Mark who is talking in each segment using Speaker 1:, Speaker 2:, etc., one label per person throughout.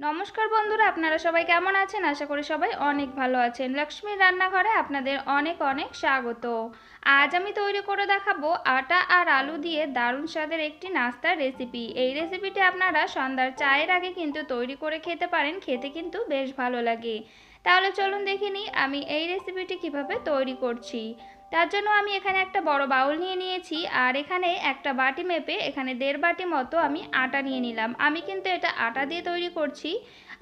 Speaker 1: নমস্কার বন্ধুরা, আপনারা সবাই কেমন আছেন? আশা করি সবাই অনেক ভালো আছেন। লক্ষ্মীর রান্নাঘরে আপনাদের অনেক অনেক স্বাগত। আজ আমি তৈরি করে দেখাবো আটা আর আলু দিয়ে দারুণ স্বাদের একটি নাস্তার রেসিপি। এই রেসিপিটি আপনারা সন্ধ্যার চায়ের আগে কিন্তু তৈরি করে খেতে পারেন, খেতে কিন্তু বেশ ভালো লাগে। তাহলে চলুন দেখিনি আমি এই রেসিপিটি কীভাবে তৈরি করছি। তার জন্য আমি এখানে একটা বড় বাউল নিয়ে নিয়েছি, আর এখানে একটা বাটি মেপে এখানে দেড় বাটি মতো আমি আটা নিয়ে নিলাম। আমি কিন্তু এটা আটা দিয়ে তৈরি করছি।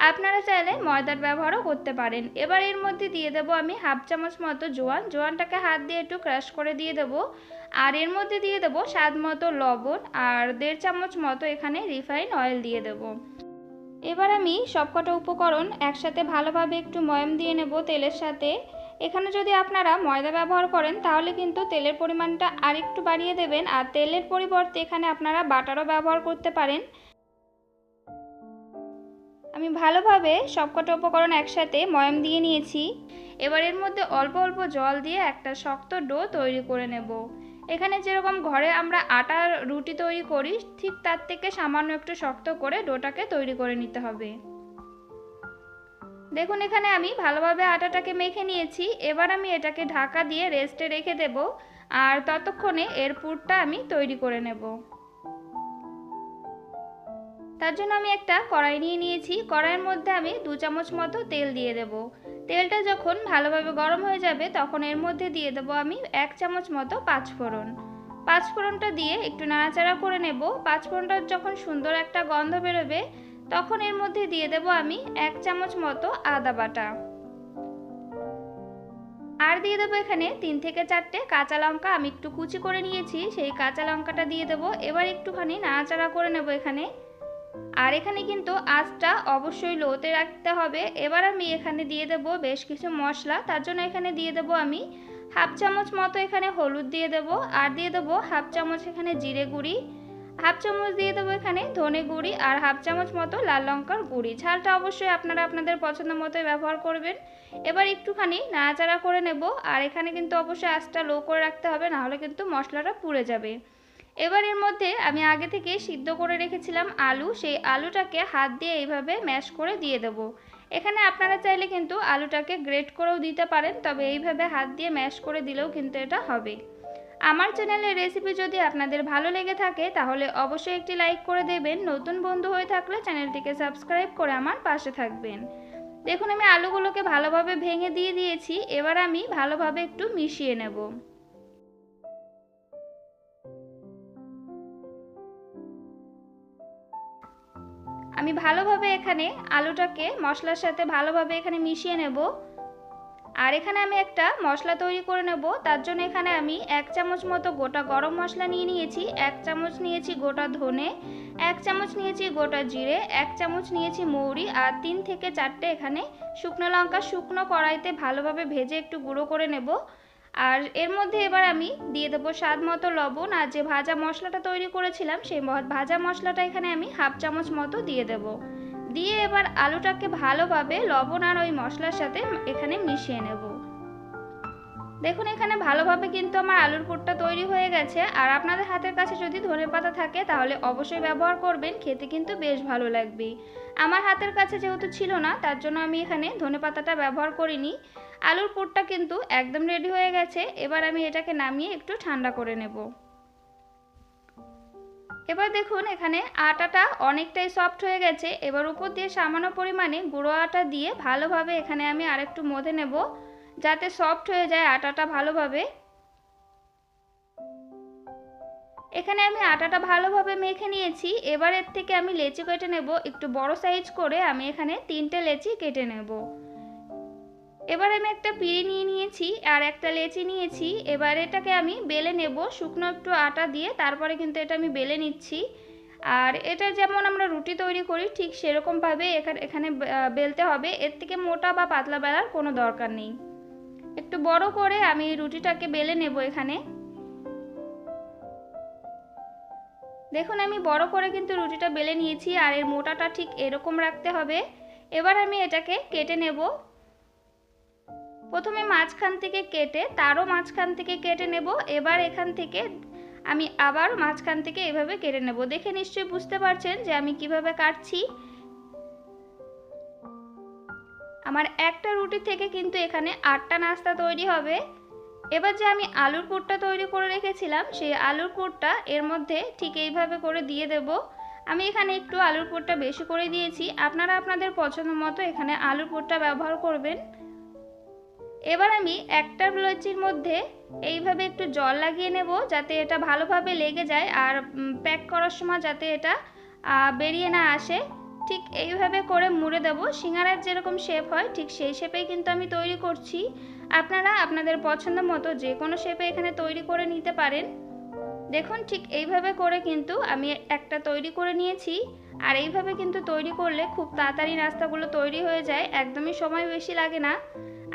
Speaker 1: আপনারা চাইলে ময়দার ব্যবহারও করতে পারেন। এবার এর মধ্যে দিয়ে দেবো আমি হাফ চামচ মতো জোয়ান। জোয়ানটাকে হাত দিয়ে একটু ক্রাশ করে দিয়ে দেবো। আর এর মধ্যে দিয়ে দেবো স্বাদ মতো লবণ আর দেড় চামচ মতো এখানে রিফাইন অয়েল দিয়ে দেবো। এবার আমি সবকটা উপকরণ একসাথে ভালোভাবে একটু ময়াম দিয়ে নেব তেলের সাথে। এখানে যদি আপনারা ময়দা ব্যবহার করেন, তাহলে কিন্তু তেলের পরিমাণটা আরেকটু বাড়িয়ে দেবেন। আর তেলের পরিবর্তে এখানে আপনারা বাটারও ব্যবহার করতে পারেন। আমি ভালোভাবে সবকটা উপকরণ একসাথে ময়াম দিয়ে নিয়েছি। এবার এর মধ্যে অল্প অল্প জল দিয়ে একটা শক্ত ডো তৈরি করে নেব। এখানে যেরকম ঘরে আমরা আটার রুটি তৈরি করি, ঠিক তার থেকে সামান্য একটু শক্ত করে ডোটাকে তৈরি করে নিতে হবে। দেখুন, এখানে আমি ভালোভাবে আটাটাকে মেখে নিয়েছি। এবার আমি এটাকে ঢাকা দিয়ে রেস্টে রেখে দেব আর ততক্ষণে এর পুরটা আমি তৈরি করে নেব। তার জন্য আমি একটা কড়াই নিয়ে নিয়েছি। কড়াইয়ের মধ্যে আমি দু চামচ মতো তেল দিয়ে দেব। তেলটা যখন ভালোভাবে গরম হয়ে যাবে, তখন এর মধ্যে দিয়ে দেবো আমি এক চামচ মতো পাঁচফোড়ন। পাঁচফোড়নটা দিয়ে একটু নাড়াচাড়া করে নেব। পাঁচফোড়নটার যখন সুন্দর একটা গন্ধ বেরোবে তখন এর মধ্যে দিয়ে দেব আমি এক চামচ মতো আদা বাটা। আর দিয়ে দেবো এখানে তিন থেকে চারটে কাঁচা লঙ্কা। আমি একটু কুচি করে নিয়েছি, সেই কাঁচা লঙ্কাটা দিয়ে দেবো। এবার একটুখানি নাড়াচাড়া করে নেব এখানে। আর এখানে কিন্তু আঁচটা অবশ্যই লোতে রাখতে হবে। এবার আমি এখানে দিয়ে দেব বেশ কিছু মশলা। তার জন্য এখানে দিয়ে দেব আমি হাফ চামচ মতো এখানে হলুদ দিয়ে দেব। আর দিয়ে দেবো হাফ চামচ এখানে জিরে গুঁড়ি। হাফ চামচ দিয়ে দেবো এখানে ধনে গুঁড়ি আর হাফ চামচ মতো লাল লঙ্কার গুঁড়ি। ঝালটা অবশ্যই আপনারা আপনাদের পছন্দ মতো ব্যবহার করবেন। এবার একটুখানি নাড়াচাড়া করে নেব আর এখানে কিন্তু অবশ্যই আঁচটা লো করে রাখতে হবে, নাহলে কিন্তু মশলাটা পুড়ে যাবে। এবার এর মধ্যে আমি আগে থেকে সিদ্ধ করে রেখেছিলাম আলু, সেই আলুটাকে হাত দিয়ে এইভাবে ম্যাশ করে দিয়ে দেবো। এখানে আপনারা চাইলে কিন্তু আলুটাকে গ্রেট করেও দিতে পারেন, তবে এইভাবে হাত দিয়ে ম্যাশ করে দিলেও কিন্তু এটা হবে। আমার চ্যানেলের রেসিপি যদি আপনাদের ভালো লেগে থাকে, তাহলে অবশ্যই একটি লাইক করে দেবেন। নতুন বন্ধু হয়ে থাকলে চ্যানেলটিকে সাবস্ক্রাইব করে আমার পাশে থাকবেন। দেখুন, আমি আলুগুলোকে ভালোভাবে ভেঙে দিয়ে দিয়েছি। এবার আমি ভালোভাবে একটু মিশিয়ে নেব। আমি ভালোভাবে এখানে আলুটাকে মশলার সাথে ভালোভাবে এখানে মিশিয়ে নেব। আর এখানে আমি একটা মশলা তৈরি করে নেব। তার জন্য এখানে আমি এক চামচ মতো গোটা গরম মশলা নিয়ে নিয়েছি। এক চামচ নিয়েছি গোটা ধনে, এক চামচ নিয়েছি গোটা জিরে, এক চামচ নিয়েছি মৌরি আর তিন থেকে চারটে এখানে শুকনো লঙ্কা শুকনো কড়াইতে ভালোভাবে ভেজে একটু গুঁড়ো করে নেব। আর এর মধ্যে এবার আমি দিয়ে দেবো স্বাদ মতো লবণ আর যে ভাজা মশলাটা তৈরি করেছিলাম সেই ভাজা মশলাটা এখানে আমি হাফ চামচ মতো দিয়ে দেবো। দিয়ে এবার আলুটাকে ভালোভাবে লবণ আর ওই মশলার সাথে এখানে মিশিয়ে নেব। দেখুন, এখানে ভালোভাবে কিন্তু আমার আলুর পুরটা তৈরি হয়ে গেছে। আর আপনাদের হাতের কাছে যদি ধনে পাতা থাকে, তাহলে অবশ্যই ব্যবহার করবেন। খেতে কিন্তু বেশ ভালো লাগবে। আমার হাতের কাছে যেহেতু ছিল না, তার জন্য আমি এখানে ধনে পাতাটা ব্যবহার করিনি। আলুর পুরটা কিন্তু একদম রেডি হয়ে গেছে। এবার আমি এটাকে নামিয়ে একটু ঠান্ডা করে নেব। এবার দেখুন এখানে আটাটা অনেকটাই সফট হয়ে গেছে। এবার উপর দিয়ে সামান্য পরিমাণে গুঁড়ো আটা দিয়ে ভালোভাবে এখানে আমি আরেকটু মধে নেব, যাতে সফট হয়ে যায় আটাটা ভালোভাবে। এখানে আমি আটাটা ভালোভাবে মেখে নিয়েছি। এবার এর থেকে আমি লেচি কেটে নেব। একটু বড় সাইজ করে আমি এখানে তিনটে লেচি কেটে নেব। এবার আমি একটা পিড়ি নিয়ে নিয়েছি আর একটা লেচি নিয়েছি। এবার এটাকে আমি বেলে নেব, শুকনো একটু আটা দিয়ে, তারপরে কিন্তু এটা আমি বেলে নিচ্ছি। আর এটা যেমন আমরা রুটি তৈরি করি, ঠিক সেরকমভাবে এখানে এখানে বেলতে হবে। এর থেকে মোটা বা পাতলা বেলার কোনো দরকার নেই। একটু বড় করে আমি রুটিটাকে বেলে নেব এখানে। দেখুন, আমি বড় করে কিন্তু রুটিটা বেলে নিয়েছি আর এর মোটাটা ঠিক এরকম রাখতে হবে। এবার আমি এটাকে কেটে নেব। প্রথমে মাঝখান থেকে কেটে, তারও মাঝখান থেকে কেটে নেব। এবার এখান থেকে আমি আবার মাঝখান থেকে এভাবে কেটে নেব। দেখে নিশ্চয়ই বুঝতে পারছেন যে আমি কীভাবে কাটছি। আমার একটা রুটি থেকে কিন্তু এখানে আটটা নাস্তা তৈরি হবে। এবার যে আমি আলুর পুরটা তৈরি করে রেখেছিলাম, সেই আলুর পুরটা এর মধ্যে ঠিক এইভাবে করে দিয়ে দেব। আমি এখানে একটু আলুর পুরটা বেশি করে দিয়েছি। আপনারা আপনাদের পছন্দ মতো এখানে আলুর পুরটা ব্যবহার করবেন। এবার আমি একটা লুচির মধ্যে এইভাবে একটু জল লাগিয়ে নেব যাতে এটা ভালোভাবে লেগে যায় আর প্যাক করার সময় যাতে এটা বেরিয়ে না আসে। ঠিক এইভাবে করে মুড়ে দেবো। সিঙ্গারার যেরকম শেপ হয়, ঠিক সেই শেপেই কিন্তু আমি তৈরি করছি। আপনারা আপনাদের পছন্দ মতো যে কোনো শেপে এখানে তৈরি করে নিতে পারেন। দেখুন ঠিক এইভাবে করে কিন্তু আমি একটা তৈরি করে নিয়েছি। আর এইভাবে কিন্তু তৈরি করলে খুব তাড়াতাড়ি নাস্তাগুলো তৈরি হয়ে যায়, একদমই সময় বেশি লাগে না।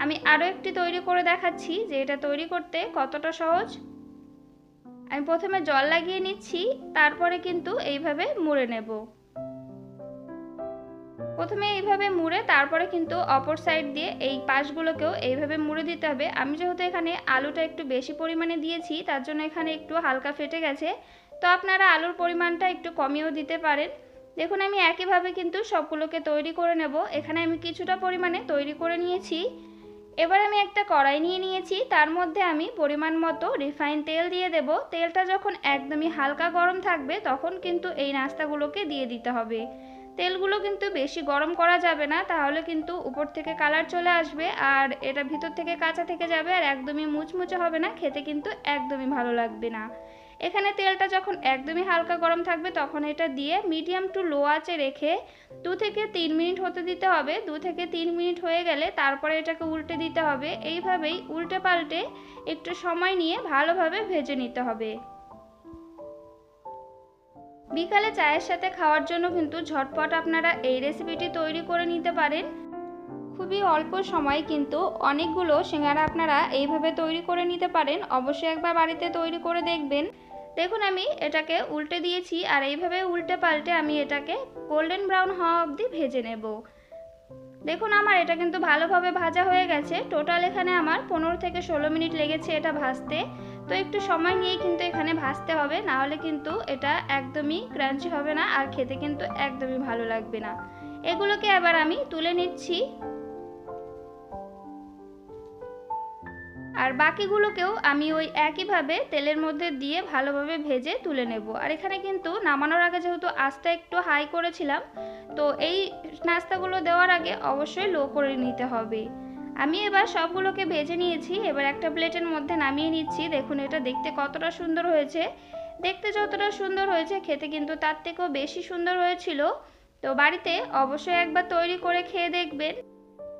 Speaker 1: আমি আরও একটি তৈরি করে দেখাচ্ছি যে এটা তৈরি করতে কতটা সহজ। আমি প্রথমে জল লাগিয়ে নিচ্ছি, তারপরে কিন্তু এইভাবে মুড়ে নেব। প্রথমে এইভাবে মুড়ে, তারপরে কিন্তু অপর সাইড দিয়ে এই পাশগুলোকেও এইভাবে মুড়ে দিতে হবে। আমি যেহেতু এখানে আলুটা একটু বেশি পরিমাণে দিয়েছি, তার জন্য এখানে একটু হালকা ফেটে গেছে। তো আপনারা আলুর পরিমাণটা একটু কমিয়েও দিতে পারেন। দেখুন, আমি একইভাবে কিন্তু সবগুলোকে তৈরি করে নেব। এখানে আমি কিছুটা পরিমাণে তৈরি করে নিয়েছি। এবার আমি একটা কড়াই নিয়ে নিয়েছি। তার মধ্যে আমি পরিমাণ মতো রিফাইন তেল দিয়ে দেব। তেলটা যখন একদমই হালকা গরম থাকবে, তখন কিন্তু এই নাস্তাগুলোকে দিয়ে দিতে হবে। তেলগুলো কিন্তু বেশি গরম করা যাবে না, তাহলে কিন্তু উপর থেকে কালার চলে আসবে আর এটা ভিতর থেকে কাঁচা থেকে যাবে আর একদমই মুচমুচে হবে না, খেতে কিন্তু একদমই ভালো লাগবে না। এখানে তেলটা যখন একদমই হালকা গরম থাকবে, তখন এটা দিয়ে মিডিয়াম টু লো আঁচে রেখে দু থেকে তিন মিনিট হতে দিতে হবে। দু থেকে তিন মিনিট হয়ে গেলে তারপরে এটাকে উল্টে দিতে হবে। এইভাবেই উল্টে পাল্টে একটু সময় নিয়ে ভালোভাবে ভেজে নিতে হবে। বিকালে চায়ের সাথে খাওয়ার জন্য কিন্তু ঝটপট আপনারা এই রেসিপিটি তৈরি করে নিতে পারেন। খুবই অল্প সময় কিন্তু অনেকগুলো সিঙ্গারা আপনারা এইভাবে তৈরি করে নিতে পারেন। অবশ্যই একবার বাড়িতে তৈরি করে দেখবেন। দেখুন আমি এটাকে উল্টে দিয়েছি আর এইভাবে উল্টে পাল্টে আমি এটাকে গোল্ডেন ব্রাউন হওয়া অবধি ভেজে নেব। দেখুন আমার এটা কিন্তু ভালোভাবে ভাজা হয়ে গেছে। টোটাল এখানে আমার পনেরো থেকে ষোলো মিনিট লেগেছে এটা ভাজতে। তো একটু সময় নিয়েই কিন্তু এখানে ভাজতে হবে, না হলে কিন্তু এটা একদমই ক্রাঞ্চি হবে না আর খেতে কিন্তু একদমই ভালো লাগবে না। এগুলোকে এবার আমি তুলে নিচ্ছি। আর বাকিগুলোকেও আমি ওই একইভাবে তেলের মধ্যে দিয়ে ভালোভাবে ভেজে তুলে নেব। আর এখানে কিন্তু নামানোর আগে যেহেতু আস্তে একটু হাই করেছিলাম, তো এই নাস্তাগুলো দেওয়ার আগে অবশ্যই লো করে নিতে হবে। আমি এবার সবগুলোকে ভেজে নিয়েছি, এবার একটা প্লেটের মধ্যে নামিয়ে নিচ্ছি। দেখুন, এটা দেখতে কতটা সুন্দর হয়েছে। দেখতে যতটা সুন্দর হয়েছে, খেতে কিন্তু তার থেকেও বেশি সুন্দর হয়েছিল। তো বাড়িতে অবশ্যই একবার তৈরি করে খেয়ে দেখবেন।